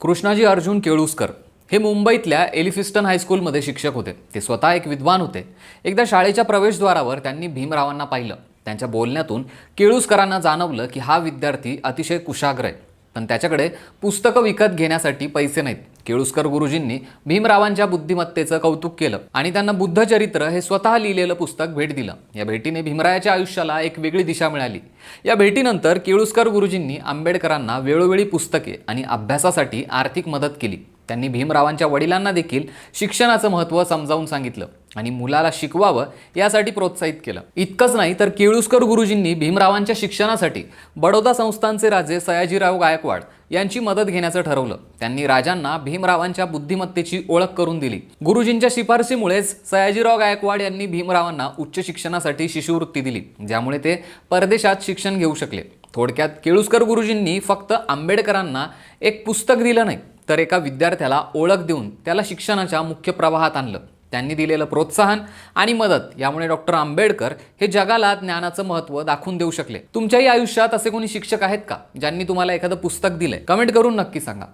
कृष्णाजी अर्जुन केळुसकर हे मुंबईतल्या एलिफिस्टन हायस्कूलमध्ये शिक्षक होते. ते स्वतः एक विद्वान होते. एकदा शाळेच्या प्रवेशद्वारावर त्यांनी भीमरावांना पाहिलं. त्यांच्या बोलण्यातून केळुसकरांना जाणवलं की हा विद्यार्थी अतिशय कुशाग्र आहे. पण त्याच्याकडे पुस्तकं विकत घेण्यासाठी पैसे नाहीत. केळुसकर गुरुजींनी भीमरावांच्या बुद्धिमत्तेचं कौतुक केलं आणि त्यांना बुद्धचरित्र हे स्वतः लिहिलेलं पुस्तक भेट दिलं. या भेटीने भीमरायाच्या आयुष्याला एक वेगळी दिशा मिळाली. या भेटीनंतर केळुसकर गुरुजींनी आंबेडकरांना वेळोवेळी पुस्तके आणि अभ्यासासाठी आर्थिक मदत केली. त्यांनी भीमरावांच्या वडिलांना देखील शिक्षणाचं महत्त्व समजावून सांगितलं आणि मुलाला शिकवावं यासाठी प्रोत्साहित केलं. इतकंच नाही तर केळुसकर गुरुजींनी भीमरावांच्या शिक्षणासाठी बडोदा संस्थांचे राजे सयाजीराव गायकवाड यांची मदत घेण्याचं ठरवलं. त्यांनी राजांना भीमरावांच्या बुद्धिमत्तेची ओळख करून दिली. गुरुजींच्या शिफारशीमुळेच सयाजीराव गायकवाड यांनी भीमरावांना उच्च शिक्षणासाठी शिष्यवृत्ती दिली ज्यामुळे ते परदेशात शिक्षण घेऊ शकले. थोडक्यात केळुसकर गुरुजींनी फक्त आंबेडकरांना एक पुस्तक दिलं नाही तर एका विद्यार्थ्याला ओळख देऊन त्याला शिक्षणाच्या मुख्य प्रवाहात आणलं. त्यांनी दिलेलं प्रोत्साहन आणि मदत यामुळे डॉक्टर आंबेडकर हे जगाला ज्ञानाचं महत्त्व दाखवून देऊ शकले. तुमच्याही आयुष्यात असे कोणी शिक्षक आहेत का? ज्यांनी तुम्हाला एखादं पुस्तक दिलंय. कमेंट करून नक्की सांगा.